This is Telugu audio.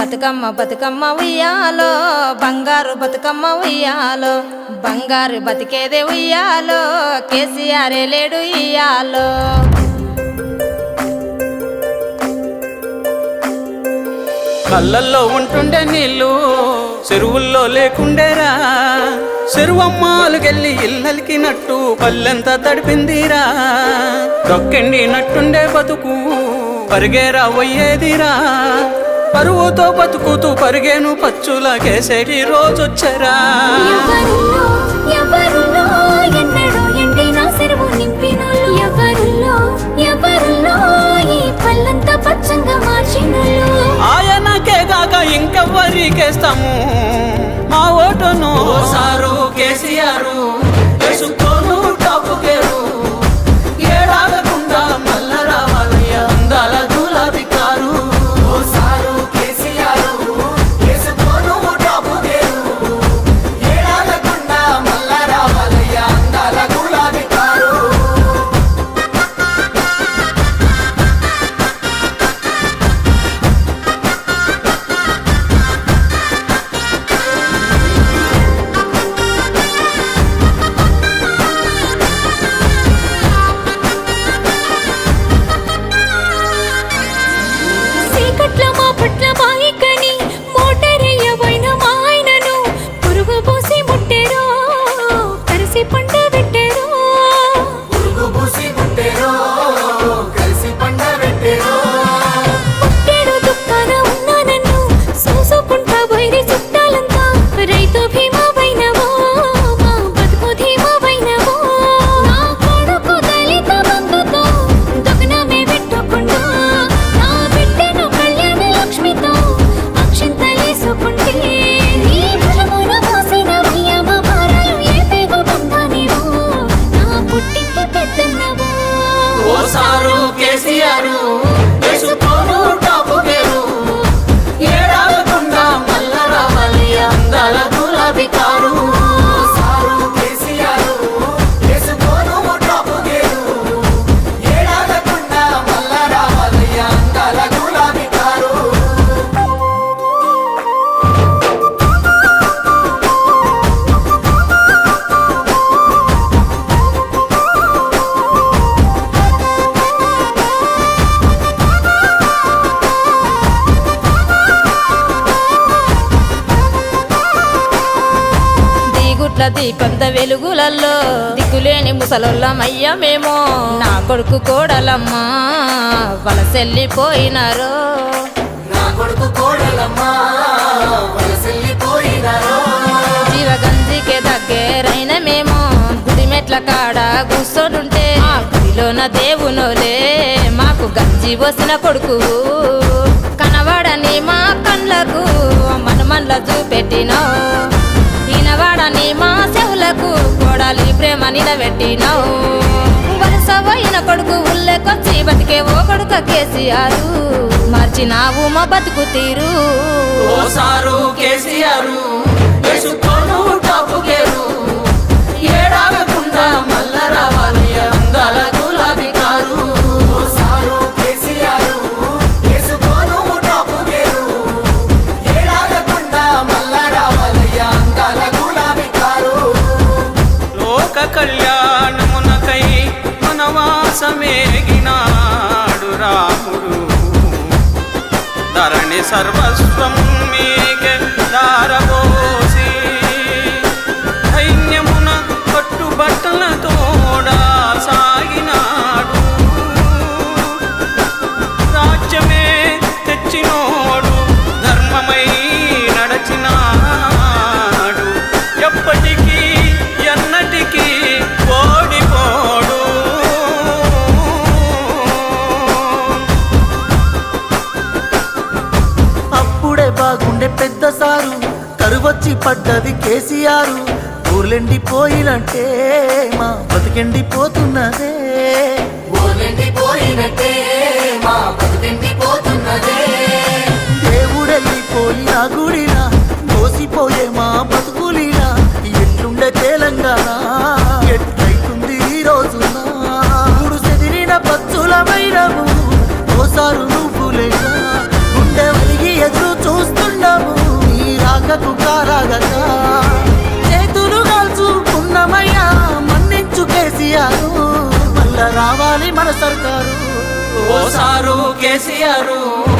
బతుకమ్మ బతుకమ్మ ఉయ్యాలో. బంగారు బతుకమ్మ ఉయ్యాలో. బంగారు బతికేదే ఉయ్యాలో. కేసీఆర్ లేడు ఇయ్యాలో. కళ్ళల్లో ఉంటుండే నీళ్ళు చెరువుల్లో లేకుండేరా. చెరువమ్మాలుకెళ్ళి ఇల్లలికినట్టు పల్లెంత తడిపిందిరా. నట్టుండే బతుకు పరిగేరా పోయేదిరా పరువుతో బతుకుతూ పరిగేను పచ్చుల కేసేటి రోజొచ్చరా. ఎవరులో ఎవరులో ఎన్నడూ ఎండిన చెరువు నింపినోళ్ళు ఎవరులో ఎవరులో ఈ పల్లంతా పచ్చంగా మార్చినోళ్ళు ఆయనకే కాక ఇంకెవ్వరికేస్తాము? మా ఓటును సారు కేసీఆర్. దీగుట్ల దీపంత వెలుగులల్లో దిక్కులేని నా కొడుకు కోడలమ్మా వలసెల్లిపోయినారో. నా కొడుకు కోడలమ్మా వలసెల్లిపోయినారో. జీవగంజికే దగ్గరైన మేము గుడి మెట్ల కాడ కూర్చోనుంటే ఆ గుడిలోన దేవునోలే మాకు గంజి పోసిన కొడుకు. కనవాడని మా కండ్లకు మనమన్ల చూపెట్టినావు తల్లి ప్రేమ నిలబెట్టినావు. వరుస పోయిన కొడుకు ఉల్లెకొచ్చి బతికే ఓ కొడుక కేసీఆర్. మార్చినావు మా బతుకు తీరు. ఓ కేసీఆర్ ఏడాది కళ్యాణమునకై వనవాసమేగినాడు రాముడు. ధరణి సర్వస్వం మీ వచ్చి పడ్డది కేసీఆర్. ఊర్లెండి పోయినంటే మా బతికెండి పోతున్నదే ఊర్లెండి పోయినట్టే మా బతికెండి పోతున్నదే زيارون